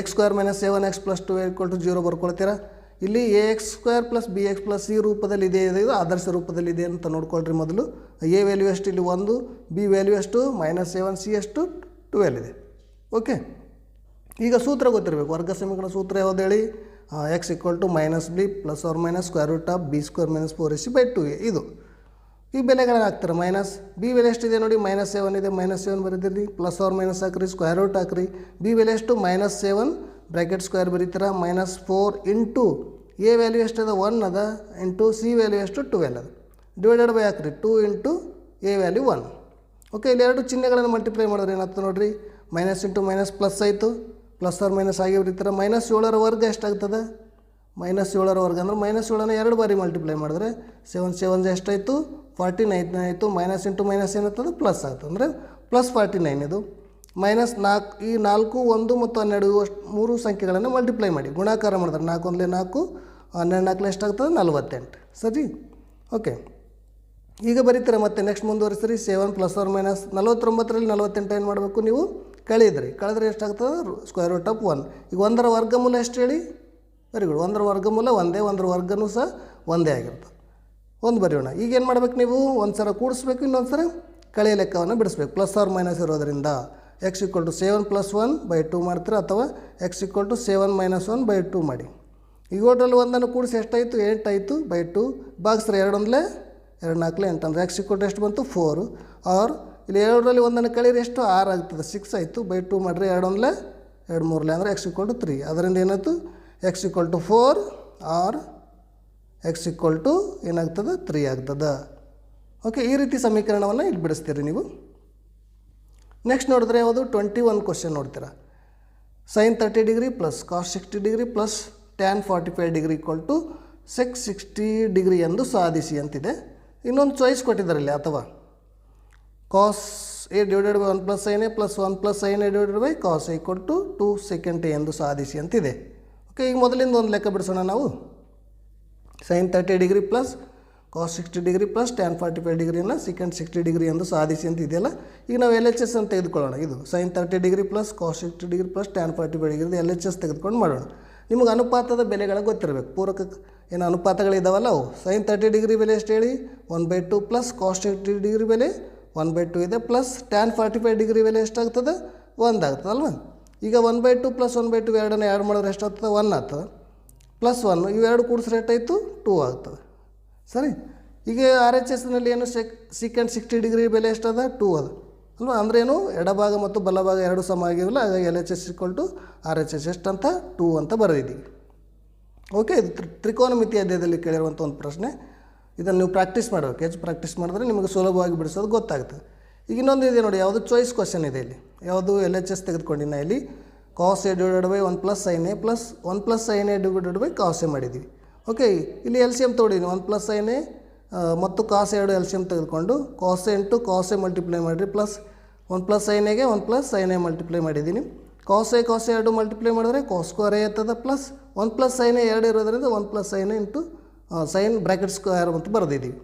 X square minus seven X plus two equal to zero ಬರ್ಕೊಳ್ತೀರಾ? ಇಲ್ಲಿ A X square plus B X plus C ರೂಪದಲ್ಲಿ ಇದೆ, ಇದು ಆದರ್ಶ ರೂಪದಲ್ಲಿ ಇದೆ ಅಂತ ನೋಡ್ಕೊಳ್ರಿ ಮೊದಲು. ಎ ವ್ಯಾಲ್ಯೂ ಎಷ್ಟು? ಇಲ್ಲಿ ಒಂದು ಬಿ ವ್ಯಾಲ್ಯೂ ಎಷ್ಟು? ಮೈನಸ್ ಸೆವೆನ್ ಸಿ ಎಷ್ಟು? ಟ್ವೆಲ್ ಇದೆ. ಓಕೆ ಈಗ ಸೂತ್ರ ಗೊತ್ತಿರಬೇಕು. ವರ್ಗ ಸಮೀಕರಣ ಸೂತ್ರ ಯಾವ್ದು ಹೇಳಿ? X equal to minus B plus or minus square root of B square minus four AC by two A ಇದು. ಈ ಬೆಲೆಗಳನ್ನ ಹಾಕ್ತಾರೆ. ಮೈನಸ್ ಬಿ ಬೆಲೆ ಎಷ್ಟಿದೆ ನೋಡಿ? ಮೈನಸ್ ಸೆವೆನ್ ಇದೆ. ಮೈನಸ್ ಸೆವೆನ್ ಬರೀತೀರಿ. ಪ್ಲಸ್ ಆರ್ ಮೈನಸ್ ಹಾಕ್ರಿ. ಸ್ಕ್ವೇರ್ ರೂಟ್ ಹಾಕ್ರಿ. ಬಿ ಬೆಲೆ ಎಷ್ಟು? Minus seven bracket square ಬರೀತೀರ? Minus four into A value ಎಷ್ಟದ? One ಅದ. ಇಂಟು ಸಿ ವ್ಯಾಲ್ಯೂ ಎಷ್ಟು? ಟ್ವೆಲ್ ಅದ. ಡಿವೈಡೆಡ್ ಬೈ ಹಾಕ್ರಿ. Two into A value one okay ಇಲ್ಲಿ ಎರಡು ಚಿಹ್ನೆಗಳನ್ನು ಮಲ್ಟಿಪ್ಲೈ ಮಾಡಿದ್ರೆ ಏನಾಗ್ತದೆ ನೋಡಿರಿ? ಮೈನಸ್ ಇಂಟು ಮೈನಸ್ ಪ್ಲಸ್ ಆಯಿತು. ಪ್ಲಸ್ ಆರ್ ಮೈನಸ್ ಆಗಿ ಬರೀತಾರೆ ಮೈನಸ್ ಏಳರ ವರ್ಗ ಎಷ್ಟಾಗ್ತದೆ? ಮೈನಸ್ ಏಳರ ವರ್ಗ ಅಂದ್ರೆ ಮೈನಸ್ ಏಳನ ಎರಡು ಬಾರಿ ಮಲ್ಟಿಪ್ಲೈ ಮಾಡಿದ್ರೆ ಸೆವೆನ್ ಸೆವೆನ್ ಎಷ್ಟಾಯಿತು? ಫಾರ್ಟಿ ನೈನ್ ಆಯಿತು. ಮೈನಸ್ ಇಂಟು ಮೈನಸ್ ಏನಾಗ್ತದೆ? ಪ್ಲಸ್ ಆಗ್ತದೆ ಅಂದರೆ ಪ್ಲಸ್ ಫಾರ್ಟಿ ನೈನ್ ಇದು. ಮೈನಸ್ ನಾಲ್ಕು, ಈ ನಾಲ್ಕು, ಒಂದು ಮತ್ತು ಹನ್ನೆರಡು ಅಷ್ಟು ಮೂರು ಸಂಖ್ಯೆಗಳನ್ನು ಮಲ್ಟಿಪ್ಲೈ ಮಾಡಿ. ಗುಣಾಕಾರ ಮಾಡಿದ್ರೆ ನಾಲ್ಕು ಒಂದಲೇ ನಾಲ್ಕು, ಹನ್ನೆರಡು ನಾಲ್ಕಲೆ ಎಷ್ಟಾಗ್ತದೆ? ನಲ್ವತ್ತೆಂಟು. ಸರಿ? ಓಕೆ ಈಗ ಬರೀತಾರೆ ಮತ್ತೆ? ನೆಕ್ಸ್ಟ್ ಮುಂದುವರಿಸ್ರಿ. ಸೆವೆನ್ ಪ್ಲಸ್ ಆರ್ ಮೈನಸ್ ನಲವತ್ತೊಂಬತ್ತರಲ್ಲಿ ನಲವತ್ತೆಂಟು ಏನು ಮಾಡಬೇಕು ನೀವು? ಕಳೀದ್ರಿ ಕಳೆದ್ರೆ ಎಷ್ಟಾಗ್ತದೆ? ಸ್ಕ್ವೇರ್ ರೂಟ್ ಆಫ್ ಒನ್ ಈಗ ಒಂದರ ವರ್ಗಮೂಲ ಎಷ್ಟು ಹೇಳಿ ವೆರಿ ಗುಡ್ ಒಂದರ ವರ್ಗಮೂಲ ಒಂದೇ, ಒಂದರ ವರ್ಗನೂ ಸಹ ಒಂದೇ ಆಗಿರ್ತದೆ. ಒಂದು ಬರೆಯೋಣ. ಈಗ ಏನು ಮಾಡ್ಬೇಕು ನೀವು? ಒಂದು ಸಲ ಕೂಡಿಸ್ಬೇಕು, ಇನ್ನೊಂದು ಸಲ ಕಳೆಯ ಲೆಕ್ಕವನ್ನು ಬಿಡಿಸ್ಬೇಕು. ಪ್ಲಸ್ ಆರ್ ಮೈನಸ್ ಇರೋದರಿಂದ X equal to seven plus one by two ಮಾಡ್ತೀರ? ಅಥವಾ X equal to seven minus one by two ಮಾಡಿ. ಈಗ ಒಟ್ಟಲ್ಲಿ ಒಂದನ್ನು ಕೂಡಿಸಿ ಎಷ್ಟಾಯಿತು? ಎಂಟಾಯಿತು ಬೈ ಟು ಬಾಗಿಸ್ರೆ ಎರಡೊಂದಲೇ? ಎರಡು ನಾಲ್ಕಲೆ ಎಂಟು ಅಂದರೆ ಎಕ್ಸ್ ಈಕ್ವಲ್ ಟು ಎಷ್ಟು ಬಂತು? ಫೋರು ಆರ್ ಇಲ್ಲಿ ಎರಡರಲ್ಲಿ ಒಂದನ್ನು ಕಳೀರಿ ಎಷ್ಟು? ಆರು ಆಗ್ತದೆ. ಸಿಕ್ಸ್ ಆಯಿತು. ಬೈ ಟು ಮಾಡಿರಿ ಎರಡು ಒಂದಲೇ ಎರಡು ಮೂರಲೆ ಅಂದರೆ ಎಕ್ಸ್ ಇಕ್ವಲ್ ಟು ತ್ರೀ ಅದರಿಂದ ಏನಾಯ್ತು? X equal to four or X equal to ಏನಾಗ್ತದೆ? ತ್ರೀ ಆಗ್ತದೆ. ಓಕೆ ಈ ರೀತಿ ಸಮೀಕರಣವನ್ನು ಇಲ್ಲಿ ಬಿಡಿಸ್ತೀರಿ ನೀವು. ನೆಕ್ಸ್ಟ್ ನೋಡಿದ್ರೆ ಯಾವುದು? ಟ್ವೆಂಟಿ ಒನ್ ಕ್ವಶನ್ ನೋಡ್ತೀರಾ. Sin thirty degree plus cos sixty degree plus tan forty five degree equal to six sixty degree ಎಂದು ಸಾಧಿಸಿ ಅಂತಿದೆ. ಇನ್ನೊಂದು ಚಾಯ್ಸ್ ಕೊಟ್ಟಿದ್ದಾರೆ ಇಲ್ಲಿ ಅಥವಾ cos A divided by one plus sin A plus one plus sin A divided by cos equal to two second a ಎಂದು ಸಾಧಿಸಿ ಅಂತಿದೆ ಓಕೆ ಈಗ ಮೊದಲಿಂದ ಒಂದು ಲೆಕ್ಕ ಬಿಡಿಸೋಣ ನಾವು. Sin thirty degree plus cos sixty degree plus tan forty five ಡಿಗ್ರಿನ second sixty degree ಎಂದು ಸಾಧಿಸಿ ಅಂತ ಇದೆಯಲ್ಲ ಈಗ ನಾವು ಎಲ್ ಎಚ್ ಎಸ್ ಅಂತ ತೆಗೆದುಕೊಳ್ಳೋಣ. ಇದು sine thirty degree plus cos sixty degree plus tan forty five degree L H S ತೆಗೆದುಕೊಂಡು ಮಾಡೋಣ. ನಿಮಗೆ ಅನುಪಾತದ ಬೆಲೆಗಳು ಗೊತ್ತಿರಬೇಕು. ಪೂರಕ ಏನು ಅನುಪಾತಗಳಿದ್ದಾವಲ್ಲ ಅವು? ಸೈನ್ ತರ್ಟಿ ಡಿಗ್ರಿ ಬೆಲೆ ಎಷ್ಟು ಹೇಳಿ? One by two plus cos sixty degree ಬೆಲೆ ಒನ್ ಬೈ ಟು ಇದೆ plus tan forty five degree ಬೆಲೆ ಎಷ್ಟಾಗ್ತದೆ? ಒಂದು ಆಗ್ತದೆ ಅಲ್ವಾ? ಈಗ one by two plus one by two ಎರಡನ್ನು ಆ್ಯಡ್ ಮಾಡಿದ್ರೆ ಎಷ್ಟಾಗ್ತದೆ? ಒನ್ ಆಗ್ತದೆ. ಪ್ಲಸ್ ಒನ್ ಇವೆರಡು ಕೂಡಿಸಿ ರೇಟ್ ಆಯಿತು ಟೂ ಆಗ್ತದೆ. ಸರಿ? ಈಗ ಆರ್ ಎಚ್ ಎಸ್ನಲ್ಲಿ ಏನು ಸೆಕ್ ಸಿಕೆಂಡ್ ಸಿಕ್ಸ್ಟಿ ಡಿಗ್ರಿ ಬೆಲೆ ಎಷ್ಟದ? ಟೂ ಅದ. ಅಲ್ವಾ? ಅಂದ್ರೇನು ಎಡಭಾಗ ಮತ್ತು ಬಲಭಾಗ ಎರಡು ಸಮ ಆಗಿರಲ್ಲ ಆಗ L H S equal to R H S ಎಷ್ಟು ಅಂತ ಟೂ ಅಂತ ಬರೆದಿದ್ದೀವಿ. ಓಕೆ ಇದು ತ್ರಿ ತ್ರಿಕೋನಮಿತಿ ಅಧ್ಯಯದಲ್ಲಿ ಕೇಳಿರುವಂಥ ಒಂದು ಪ್ರಶ್ನೆ. ಇದನ್ನು ನೀವು ಪ್ರಾಕ್ಟೀಸ್ ಮಾಡಬೇಕು ಹೆಚ್ಚು ಪ್ರಾಕ್ಟೀಸ್ ಮಾಡಿದ್ರೆ ನಿಮಗೆ ಸುಲಭವಾಗಿ ಬಿಡಿಸೋದು ಗೊತ್ತಾಗ್ತದೆ ಈಗ ಇನ್ನೊಂದು ಇದೆ ನೋಡಿ, ಯಾವುದು ಚಾಯ್ಸ್ ಕ್ವಶನ್ ಇದೆ ಇಲ್ಲಿ. ಯಾವುದು ಎಲ್ ಎಚ್ ಎಸ್ ತೆಗೆದುಕೊಂಡಿನ ಇಲ್ಲಿ? Cos A divided by one plus sine A plus one plus sine A divided by cos A ಮಾಡಿದ್ದೀವಿ ಓಕೆ ಇಲ್ಲಿ ಎಲ್ ಸಿ ಎಂ ತೊಗೊಂಡಿದ್ದೀನಿ ಒನ್ ಪ್ಲಸ್ ಸೈನ್ ಎ ಮತ್ತು ಕಾಸ್ ಎರಡು ಎಲ್ ಸಿ ಎಂ ತೆಗೆದುಕೊಂಡು cos A into cos A multiply ಮಾಡಿರಿ plus one plus sine ಎಗೆ one plus sine A multiply ಮಾಡಿದ್ದೀನಿ cos A cos ಎರಡು ಮಲ್ಟಿಪ್ಲೈ ಮಾಡಿದ್ರೆ ಕಾಸ್ ಸ್ಕ್ವೇರ್ ಎ ಆಗ್ತದೆ plus one plus sine A ಎರಡು ಇರೋದ್ರಿಂದ one plus sine A into sine bracket square ಅಂತ ಬರೆದಿದ್ದೀವಿ.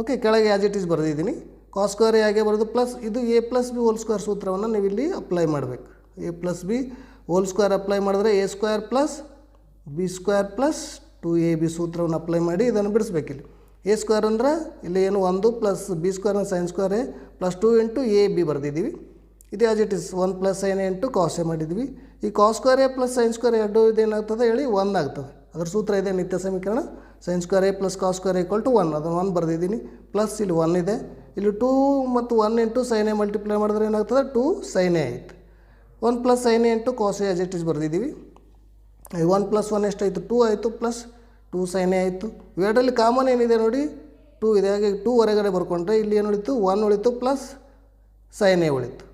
ಓಕೆ ಕೆಳಗೆ ಆ್ಯಸ್ ಇಟ್ ಈಸ್ ಬರೆದಿದ್ದೀನಿ. ಕಾಸ್ ಸ್ಕ್ವೇರ್ ಹಾಗೆ ಬರೋದು ಪ್ಲಸ್ ಇದು A plus B whole square ಸೂತ್ರವನ್ನು ನೀವು ಇಲ್ಲಿ ಅಪ್ಲೈ ಮಾಡಬೇಕು. A plus B whole square apply ಮಾಡಿದ್ರೆ A square plus B square plus two A B ಸೂತ್ರವನ್ನು ಅಪ್ಲೈ ಮಾಡಿ ಇದನ್ನು ಬಿಡಿಸ್ಬೇಕಿಲ್ಲಿ. ಎ ಸ್ಕ್ವೇರ್ ಅಂದ್ರೆ ಇಲ್ಲಿ ಏನು ಒಂದು plus B square sine square plus two into A B ಬರೆದಿದ್ದೀವಿ. ಇದು as it is one plus sine into cos ಮಾಡಿದ್ವಿ ಈ cos square A plus sine square ಎರಡು ಇದೇನಾಗ್ತದೆ ಹೇಳಿ ಒನ್ ಆಗ್ತದೆ ಅದರ ಸೂತ್ರ ಇದೆ ನಿತ್ಯ ಸಮೀಕರಣ. Sine square A plus cos square equal to one ಅದನ್ನು ಒನ್ ಬರೆದಿದ್ದೀನಿ. ಪ್ಲಸ್ ಇಲ್ಲಿ ಒನ್ ಇದೆ. ಇಲ್ಲಿ ಟೂ ಮತ್ತು one into sine A multiply ಮಾಡಿದ್ರೆ ಏನಾಗ್ತದೆ? ಟೂ ಸೈನ್ ಎ ಆಯಿತು. One plus sine A into cos A it is ಬರೆದಿದ್ದೀವಿ. One plus one ಎಷ್ಟಾಯಿತು? ಟೂ ಆಯಿತು. ಪ್ಲಸ್ ಟೂ ಸೈನ್ ಎ ಆಯಿತು. ಇವೆರಡರಲ್ಲಿ ಕಾಮನ್ ಏನಿದೆ ನೋಡಿ? ಟೂ ಇದೆ. ಹಾಗೆ ಟೂ ಹೊರಗಡೆ ಬರ್ಕೊಂಡ್ರೆ ಇಲ್ಲಿ ಏನು ಉಳಿತು? ಒನ್ ಉಳಿತು. ಪ್ಲಸ್ ಸೈನ್ ಎ ಉಳಿತು.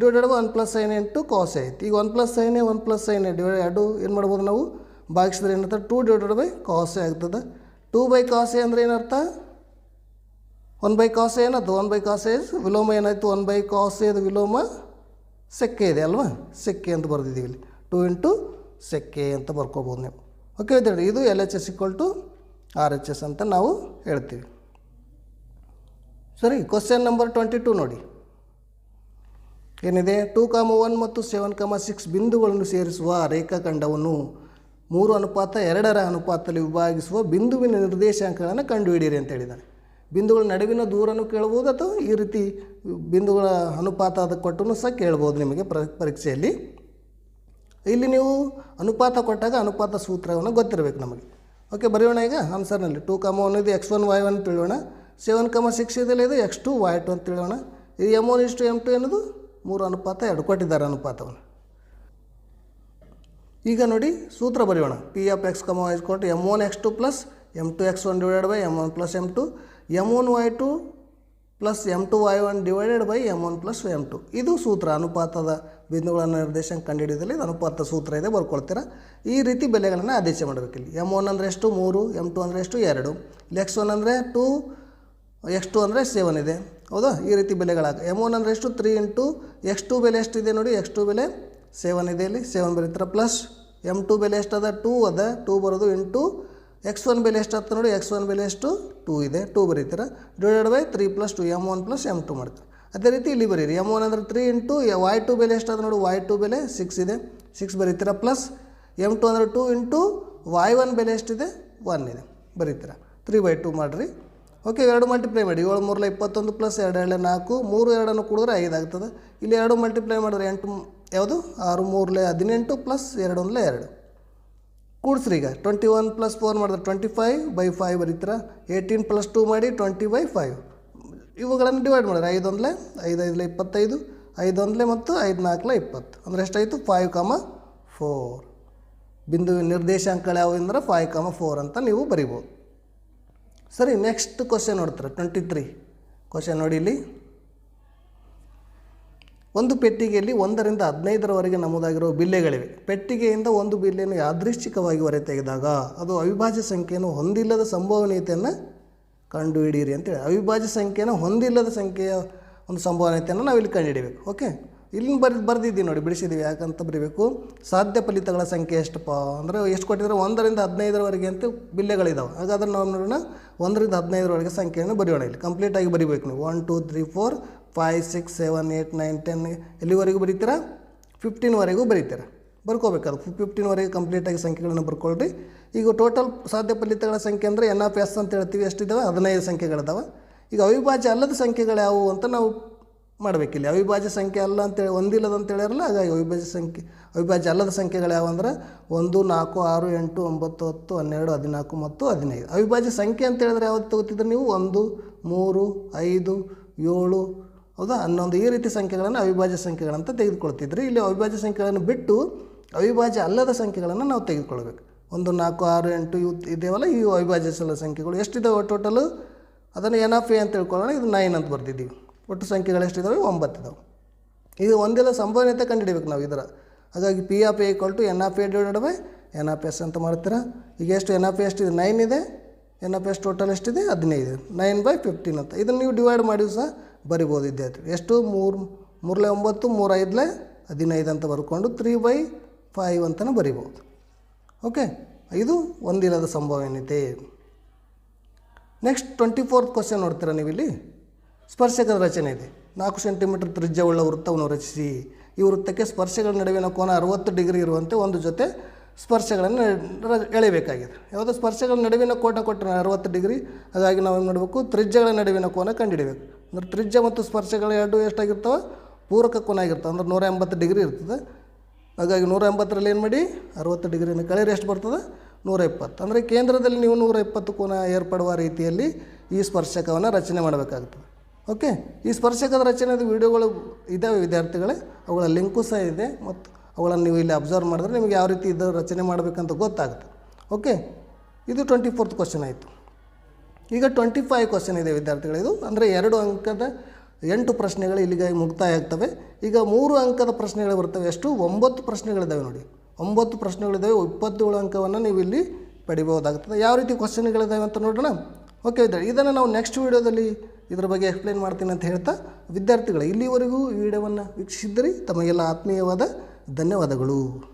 Divided one plus sine into cos ಆಯಿತು. ಈಗ one plus sine A one plus sine A divide ಎರಡು ಏನು ಮಾಡ್ಬೋದು ನಾವು? ಭಾಗಿಸಿದ್ರೆ ಏನಾಗ್ತದೆ ಟೂ ಡಿವೈಡೆಡ್ ಬೈ ಕಾಸೆ ಆಗ್ತದೆ. ಟೂ ಬೈ ಕಾಸೆ ಅಂದರೆ ಏನರ್ಥ? ಒನ್ ಬೈ ಕಾಸೆ ಏನಾಯ್ತು ಒನ್ ಬೈ ಕಾಸ್ ವಿಲೋಮ ಏನಾಯಿತು? ಒನ್ ಬೈ ಕಾಸ್ ಎದು ವಿಲೋಮ ಸೆಕ್ಕೆ ಇದೆ ಅಲ್ವಾ? ಸೆಕ್ಕೆ ಅಂತ ಬರೆದಿದ್ದೀವಿ ಇಲ್ಲಿ. ಟೂ ಇಂಟು ಸೆಕ್ಕೆ ಅಂತ ಬರ್ಕೋಬೋದು ನೀವು. ಓಕೆ ವಿದ್ಯಾರ್ಥಿ, ಇದು L H S equal to R H S ಅಂತ ನಾವು ಹೇಳ್ತೀವಿ. ಸರಿ ಕ್ವಶನ್ ನಂಬರ್ ಟ್ವೆಂಟಿ ಟು ನೋಡಿ. ಏನಿದೆ? ಟೂ ಕಾಮ ಒನ್ ಮತ್ತು ಸೆವೆನ್ ಕಾಮ ಸಿಕ್ಸ್ ಬಿಂದುಗಳನ್ನು ಸೇರಿಸುವ ರೇಖಾಖಂಡವನ್ನು ಮೂರು ಅನುಪಾತ, ಎರಡರ ಅನುಪಾತದಲ್ಲಿ ವಿಭಾಗಿಸುವ ಬಿಂದುವಿನ ನಿರ್ದೇಶಾಂಕಗಳನ್ನು ಕಂಡುಹಿಡಿಯಿರಿ ಅಂತ ಹೇಳಿದ್ದಾನೆ. ಬಿಂದುಗಳ ನಡುವಿನ ದೂರನೂ ಕೇಳ್ಬೋದು ಅಥವಾ ಈ ರೀತಿ ಬಿಂದುಗಳ ಅನುಪಾತ ಅದಕ್ಕೆ ಕೊಟ್ಟು ಸಹ ಕೇಳ್ಬೋದು ನಿಮಗೆ ಪ್ರ, ಪರೀಕ್ಷೆಯಲ್ಲಿ. ಇಲ್ಲಿ ನೀವು ಅನುಪಾತ ಕೊಟ್ಟಾಗ ಅನುಪಾತ ಸೂತ್ರವನ್ನು ಗೊತ್ತಿರಬೇಕು ನಮಗೆ. ಓಕೆ, ಬರೆಯೋಣ ಈಗ. ಆನ್ಸರ್ನಲ್ಲಿ ಟೂ ಕಮ ಒನ್ ಇದು ಎಕ್ಸ್ ಒನ್, ವೈ ಒನ್ ತಿಳಿಯೋಣ. ಸೆವೆನ್ ಕಮ ಸಿಕ್ಸ್ ಇದೆಲ್ಲ ಇದು ಎಕ್ಸ್ ಟು, ವೈ ಟು ಅಂತ ತಿಳಿಯೋಣ. ಇದು ಎಂ ಒನ್ ಇಷ್ಟು ಎಂ ಟು ಅನ್ನೋದು ಮೂರು ಅನುಪಾತ, ಎರಡು ಕೊಟ್ಟಿದ್ದಾರೆ ಅನುಪಾತವನ್ನು. ಈಗ ನೋಡಿ ಸೂತ್ರ ಬರೆಯೋಣ. ಪಿ ಎಫ್ ಎಕ್ಸ್ ಕಮ ಕೊಟ್ಟು M one X two plus M two X one divided by M one plus M two M one Y two plus M two Y one divided by M one plus M two ಇದು ಸೂತ್ರ, ಅನುಪಾತದ ಬಿಂದುಗಳ ನಿರ್ದೇಶನ ಕಂಡುಹಿಡಿಯೋದಲ್ಲಿ ಇದು ಅನುಪಾತ ಸೂತ್ರ ಇದೆ, ಬರ್ಕೊಳ್ತೀರಾ? ಈ ರೀತಿ ಬೆಲೆಗಳನ್ನು ಆದೇಶ ಮಾಡಬೇಕು ಇಲ್ಲಿ ಎಂ ಒನ್ ಅಂದರೆ ಎಷ್ಟು? ಮೂರು. ಎಂ ಟು ಅಂದರೆ ಎಷ್ಟು? ಎರಡು. ಇಲ್ಲಿ ಎಕ್ಸ್ ಒನ್ ಅಂದರೆ ಟು ಎಕ್ಸ್ ಟು ಅಂದರೆ ಸೆವೆನ್ ಇದೆ. ಹೌದಾ? ಈ ರೀತಿ ಬೆಲೆಗಳಾಗ. ಎಂ ಒನ್ ಅಂದರೆ ಎಷ್ಟು? ತ್ರೀ ಇಂಟು ಎಕ್ಸ್ ಟು ಬೆಲೆ ಎಷ್ಟಿದೆ ನೋಡಿ? ಎಕ್ಸ್ ಟು ಬೆಲೆ ಸೆವೆನ್ ಇದೆ ಇಲ್ಲಿ ಸೆವೆನ್ ಬರೀತಾರೆ ಪ್ಲಸ್ ಎಂ ಟು ಬೆಲೆ ಎಷ್ಟದ? ಟೂ ಅದ. ಟೂ ಬರೋದು ಇಂಟು ಎಕ್ಸ್ ಒನ್ ಬೆಲೆ ಎಷ್ಟು ಆಗ್ತದೆ ನೋಡಿ ಎಕ್ಸ್ ಒನ್ ಬೆಲೆ ಎಷ್ಟು? ಟೂ ಇದೆ. Two ಬರೀತೀರ? Divided by three plus two M one plus M two ಮಾಡ್ತಾರೆ ಅದೇ ರೀತಿ ಇಲ್ಲಿ ಬರೀರಿ. ಎಂ ಒನ್ ಅಂದರೆ ತ್ರೀ ಇಂಟು ವೈ ಟು ಬೆಲೆ ಎಷ್ಟಾದ ನೋಡಿ ವೈ ಟು ಬೆಲೆ ಸಿಕ್ಸ್ ಇದೆ. ಸಿಕ್ಸ್ ಬರೀತೀರ? ಪ್ಲಸ್ ಎಂ ಟು ಅಂದರೆ ಟೂ ಇಂಟು ವೈ ಒನ್ ಬೆಲೆ ಎಷ್ಟಿದೆ? ಒನ್ ಇದೆ. ಬರೀತೀರ? ತ್ರೀ ಬೈ ಟು ಮಾಡಿರಿ. ಓಕೆ ಎರಡು ಮಲ್ಟಿಪ್ಲೈ ಮಾಡಿ. ಏಳು ಮೂರಲ್ಲ ಇಪ್ಪತ್ತೊಂದು ಪ್ಲಸ್ ಎರಡು ಎರಡು ನಾಲ್ಕು. ಮೂರು ಎರಡನ್ನು ಕೂಡಿದ್ರೆ ಐದು ಆಗ್ತದೆ. ಇಲ್ಲಿ ಎರಡು ಮಲ್ಟಿಪ್ಲೈ ಮಾಡಿದ್ರೆ ಎಂಟು ಯಾವುದು? ಆರು ಮೂರಲೆ ಹದಿನೆಂಟು ಪ್ಲಸ್ ಎರಡು ಒಂದಲೆ ಎರಡು. ಕೂಡಿಸ್ರಿ ಈಗ. ಟ್ವೆಂಟಿ ಒನ್ ಪ್ಲಸ್ ಫೋರ್ ಮಾಡಿದ್ರೆ ಟ್ವೆಂಟಿ ಫೈವ್ ಬೈ ಫೈವ್ ಬರೀತೀರ? ಏಯ್ಟೀನ್ ಪ್ಲಸ್ ಟೂ ಮಾಡಿ ಟ್ವೆಂಟಿ ಬೈ ಫೈವ್ ಇವುಗಳನ್ನು ಡಿವೈಡ್ ಮಾಡಿದ್ರೆ ಐದು ಒಂದಲೆ, ಐದು ಐದಲೆ ಇಪ್ಪತ್ತೈದು, ಐದು ಒಂದಲೆ ಮತ್ತು ಐದು ನಾಲ್ಕಲೆ ಇಪ್ಪತ್ತು. ಅಂದರೆ ಎಷ್ಟಾಯಿತು? ಫೈವ್ ಕಾಮ ಫೋರ್ ಬಿಂದು ನಿರ್ದೇಶಾಂಕಗಳು ಯಾವುವು ಅಂದರೆ ಫೈವ್ ಕಾಮ ಫೋರ್ ಅಂತ ನೀವು ಬರಿಬೋದು. ಸರಿ ನೆಕ್ಸ್ಟ್ ಕ್ವಶನ್ ನೋಡ್ತಾರೆ. ಟ್ವೆಂಟಿ ತ್ರೀ ಕ್ವಶನ್ ನೋಡಿ ಇಲ್ಲಿ. ಒಂದು ಪೆಟ್ಟಿಗೆಯಲ್ಲಿ ಒಂದರಿಂದ ಹದಿನೈದರವರೆಗೆ ನಮೂದಾಗಿರುವ ಬಿಲ್ಲೆಗಳಿವೆ. ಪೆಟ್ಟಿಗೆಯಿಂದ ಒಂದು ಬಿಲ್ಲೆಯನ್ನು ಯಾದೃಶ್ಚಿಕವಾಗಿ ಹೊರ ತೆಗೆದಾಗ ಅದು ಅವಿಭಾಜ್ಯ ಸಂಖ್ಯೆಯನ್ನು ಹೊಂದಿಲ್ಲದ ಸಂಭವನೀಯತೆಯನ್ನು ಕಂಡುಹಿಡಿಯಿರಿ ಅಂತೇಳಿ ಅವಿಭಾಜ್ಯ ಸಂಖ್ಯೆಯನ್ನು ಹೊಂದಿಲ್ಲದ ಸಂಖ್ಯೆಯ ಒಂದು ಸಂಭವನೀಯತೆಯನ್ನು ನಾವಿಲ್ಲಿ ಕಂಡುಹಿಡಿಬೇಕು ಓಕೆ? ಇಲ್ಲಿ ಬರ್, ಬರೆದಿದ್ದೀವಿ ನೋಡಿ, ಬಿಡಿಸಿದ್ದೀವಿ. ಯಾಕಂತ ಬರೀಬೇಕು? ಸಾಧ್ಯ ಫಲಿತಗಳ ಸಂಖ್ಯೆ ಎಷ್ಟಪ್ಪ? ಅಂದರೆ ಎಷ್ಟು ಕೊಟ್ಟಿದ್ರೆ ಒಂದರಿಂದ ಹದಿನೈದರವರೆಗೆ ಅಂತ ಬಿಲ್ಲೆಗಳಿದ್ದಾವೆ ಹಾಗಾದ್ರೆ ನಾವು ನೋಡೋಣ. ಒಂದರಿಂದ ಹದಿನೈದರವರೆಗೆ ಸಂಖ್ಯೆಯನ್ನು ಬರೆಯೋಣ ಇಲ್ಲಿ. ಕಂಪ್ಲೀಟಾಗಿ ಬರಿಬೇಕು ನೀವು. One two three four five six seven eight nine ten ಎಲ್ಲಿವರೆಗೂ ಬರೀತೀರಾ? ಫಿಫ್ಟೀನ್ವರೆಗೂ ಬರೀತೀರಾ? ಬರ್ಕೋಬೇಕಾದ್ರೆ ಫಿಫ್ಟೀನ್ವರೆಗೆ ಕಂಪ್ಲೀಟಾಗಿ ಸಂಖ್ಯೆಗಳನ್ನು ಬರ್ಕೊಳ್ರಿ. ಈಗ ಟೋಟಲ್ ಸಾಧ್ಯ ಫಲಿತಗಳ ಸಂಖ್ಯೆ ಅಂದರೆ ಎನ್ ಆಫ್ ಎಸ್ ಅಂತ ಹೇಳ್ತೀವಿ. ಎಷ್ಟಿದ್ದಾವೆ ಹದಿನೈದು ಸಂಖ್ಯೆಗಳಿದಾವೆ. ಈಗ ಅವಿಭಾಜ್ಯ ಅಲ್ಲದ ಸಂಖ್ಯೆಗಳು ಯಾವುವು ಅಂತ ನಾವು ಮಾಡಬೇಕಿಲ್ಲ. ಅವಿಭಾಜ್ಯ ಸಂಖ್ಯೆ ಅಲ್ಲ ಅಂತೇಳಿ ಒಂದಿಲ್ಲದ ಅಂತ ಹೇಳಿರಲ್ಲ, ಹಾಗಾಗಿ ಅವಿಭಾಜ್ಯ ಸಂಖ್ಯೆ, ಅವಿಭಾಜ್ಯ ಅಲ್ಲದ ಸಂಖ್ಯೆಗಳು ಯಾವ ಅಂದ್ರೆ ಒಂದು, ನಾಲ್ಕು, ಆರು, ಎಂಟು, ಒಂಬತ್ತು, ಹತ್ತು, ಹನ್ನೆರಡು, ಹದಿನಾಲ್ಕು ಮತ್ತು ಹದಿನೈದು. ಅವಿಭಾಜ್ಯ ಸಂಖ್ಯೆ ಅಂತ ಹೇಳಿದ್ರೆ ಯಾವತ್ತು ತಗೋತಿದ್ರೆ ನೀವು? ಒಂದು, ಮೂರು, ಐದು, ಏಳು ಹೌದಾ? ಹನ್ನೊಂದು ಈ ರೀತಿ ಸಂಖ್ಯೆಗಳನ್ನು ಅವಿಭಾಜ್ಯ ಸಂಖ್ಯೆಗಳಂತ ತೆಗೆದುಕೊಳ್ತಿದ್ರಿ. ಇಲ್ಲಿ ಅವಿಭಾಜ್ಯ ಸಂಖ್ಯೆಗಳನ್ನು ಬಿಟ್ಟು ಅವಿಭಾಜ್ಯ ಅಲ್ಲದ ಸಂಖ್ಯೆಗಳನ್ನು ನಾವು ತೆಗೆದುಕೊಳ್ಬೇಕು. ಒಂದು, ನಾಲ್ಕು, ಆರು, ಎಂಟು ಇವು ಇದೇವಲ್ಲ ಈ ಅವಿಭಾಜ್ಯ ಸಲ ಸಂಖ್ಯೆಗಳು. ಎಷ್ಟಿದ್ದಾವೆ ಟೋಟಲು ಅದನ್ನು ಎನ್ ಆಫ್ ಎ ಅಂತ ತಿಳ್ಕೊಳ್ಳೋಣ. ಇದು ನೈನ್ ಅಂತ ಬರ್ತಿದ್ದೀವಿ ಒಟ್ಟು ಸಂಖ್ಯೆಗಳು ಎಷ್ಟಿದ್ದಾವೆ ಒಂಬತ್ತು ಇದಾವೆ. ಇದು ಒಂದೆಲ್ಲ ಸಂಭವನೀಯತೆ ಕಂಡುಹಿಡಿಬೇಕು ನಾವು ಇದರ. ಹಾಗಾಗಿ P of A equal to N of A divided by N of S ಅಂತ ಮಾಡ್ತೀರಾ? ಈಗ ಎಷ್ಟು ಎನ್ ಆಫ್ ಎ ಎಷ್ಟಿದೆ? ನೈನ್ ಇದೆ. ಎನ್ ಆಫ್ ಎಸ್ ಟೋಟಲ್ ಎಷ್ಟಿದೆ? ಹದಿನೈದು. ನೈನ್ ಬೈ ಫಿಫ್ಟೀನ್ ಅಂತ. ಇದನ್ನು ನೀವು ಡಿವೈಡ್ ಮಾಡಿ ಸಹ ಬರಿಬೋದು ವಿದ್ಯಾರ್ಥಿಗಳು ಎಷ್ಟು? ಮೂರು, ಮೂರಲೆ ಒಂಬತ್ತು ಮೂರು ಐದಲೆ ಹದಿನೈದು ಅಂತ ಬರ್ಕೊಂಡು ತ್ರೀ ಬೈ ಫೈವ್ ಅಂತಲೇ ಬರಿಬೋದು. ಓಕೆ ಇದು ಒಂದಿಲ್ಲದ ಸಂಭವನೀಯತೆ ನೆಕ್ಸ್ಟ್ ಟ್ವೆಂಟಿ ಫೋರ್ತ್ ಕ್ವಶನ್ ನೋಡ್ತೀರಾ ನೀವು ಇಲ್ಲಿ ಸ್ಪರ್ಶಕದ ರಚನೆ ಇದೆ. ನಾಲ್ಕು ಸೆಂಟಿಮೀಟರ್ ತ್ರಿಜ್ಯವುಳ್ಳ ವೃತ್ತವನ್ನು ರಚಿಸಿ, ಈ ವೃತ್ತಕ್ಕೆ ಸ್ಪರ್ಶಗಳ ನಡುವಿನ ಕೋನ ಅರವತ್ತು ಡಿಗ್ರಿ ಇರುವಂತೆ ಒಂದು ಜೊತೆ ಸ್ಪರ್ಶಗಳನ್ನು ಎಳೆಯಬೇಕಾಗಿದೆ. ಯಾವುದೋ ಸ್ಪರ್ಶಗಳ ನಡುವಿನ ಕೋನ ಕೊಟ್ಟರೆ ಅರವತ್ತು ಡಿಗ್ರಿ, ಅದಾಗಿ ನಾವು ಏನು ಮಾಡಬೇಕು? ತ್ರಿಜ್ಯಗಳ ನಡುವಿನ ಕೋನ ಕಂಡುಹಿಡಿಬೇಕು. ಅಂದ್ರೆ ತ್ರಿಜ್ಯ ಮತ್ತು ಸ್ಪರ್ಶಗಳ ಎರಡು ಎಷ್ಟಾಗಿರ್ತವೆ? ಪೂರಕ ಕೋನ ಆಗಿರ್ತವೆ. ಅಂದ್ರೆ ನೂರ ಎಂಬತ್ತು ಡಿಗ್ರಿ ಇರ್ತದೆ. ಹಾಗಾಗಿ ನೂರ ಎಂಬತ್ತರಲ್ಲಿ ಏನು ಮಾಡಿ? ಅರವತ್ತು ಡಿಗ್ರಿನ ಕಳೆಯರೆ ಎಷ್ಟು ಬರ್ತದೆ? ನೂರ ಇಪ್ಪತ್ತು ಅಂದರೆ ಕೇಂದ್ರದಲ್ಲಿ ನೀವು ನೂರ ಇಪ್ಪತ್ತು ಕೋನ ಏರ್ಪಡುವ ರೀತಿಯಲ್ಲಿ ಈ ಸ್ಪರ್ಶಕವನ್ನು ರಚನೆ ಮಾಡಬೇಕಾಗ್ತದೆ. ಓಕೆ ಈ ಸ್ಪರ್ಶಕದ ರಚನೆದ ವಿಡಿಯೋಗಳು ಇದ್ದಾವೆ ವಿದ್ಯಾರ್ಥಿಗಳೇ. ಅವುಗಳ ಲಿಂಕು ಸಹ ಇದೆ. ಮತ್ತು ಅವುಗಳನ್ನು ನೀವು ಇಲ್ಲಿ ಅಬ್ಸರ್ವ್ ಮಾಡಿದ್ರೆ ನಿಮಗೆ ಯಾವ ರೀತಿ ಇದು ರಚನೆ ಮಾಡಬೇಕಂತ ಗೊತ್ತಾಗುತ್ತೆ. ಓಕೆ ಇದು ಟ್ವೆಂಟಿ ಫೋರ್ತ್ ಕ್ವಶನ್ ಆಯಿತು. ಈಗ ಟ್ವೆಂಟಿ ಫೈವ್ ಕ್ವಶನ್ ಇದೆ ವಿದ್ಯಾರ್ಥಿಗಳಿದು ಅಂದರೆ ಎರಡು ಅಂಕದ ಎಂಟು ಪ್ರಶ್ನೆಗಳು ಇಲ್ಲಿಗೆ ಮುಕ್ತಾಯ ಆಗ್ತವೆ. ಈಗ ಮೂರು ಅಂಕದ ಪ್ರಶ್ನೆಗಳು ಬರ್ತವೆ. ಎಷ್ಟು? ಒಂಬತ್ತು ಪ್ರಶ್ನೆಗಳಿದ್ದಾವೆ ನೋಡಿ. ಒಂಬತ್ತು ಪ್ರಶ್ನೆಗಳಿದ್ದಾವೆ ಇಪ್ಪತ್ತೇಳು ಅಂಕವನ್ನು ನೀವು ಇಲ್ಲಿ ಪಡಿಬೋದಾಗ್ತದೆ ಯಾವ ರೀತಿ ಕ್ವಶನ್ಗಳಿದ್ದಾವೆ ಅಂತ ನೋಡೋಣ. ಓಕೆ ವಿದ್ಯಾರ್ಥಿ, ಇದನ್ನು ನಾವು ನೆಕ್ಸ್ಟ್ ವೀಡಿಯೋದಲ್ಲಿ ಇದರ ಬಗ್ಗೆ ಎಕ್ಸ್ಪ್ಲೇನ್ ಮಾಡ್ತೀನಿ ಅಂತ ಹೇಳ್ತಾ, ವಿದ್ಯಾರ್ಥಿಗಳು, ಇಲ್ಲಿವರೆಗೂ ಈ ವಿಡಿಯೋವನ್ನು ವೀಕ್ಷಿಸಿದ್ರಿ, ತಮಗೆಲ್ಲ ಆತ್ಮೀಯವಾದ ಧನ್ಯವಾದಗಳು.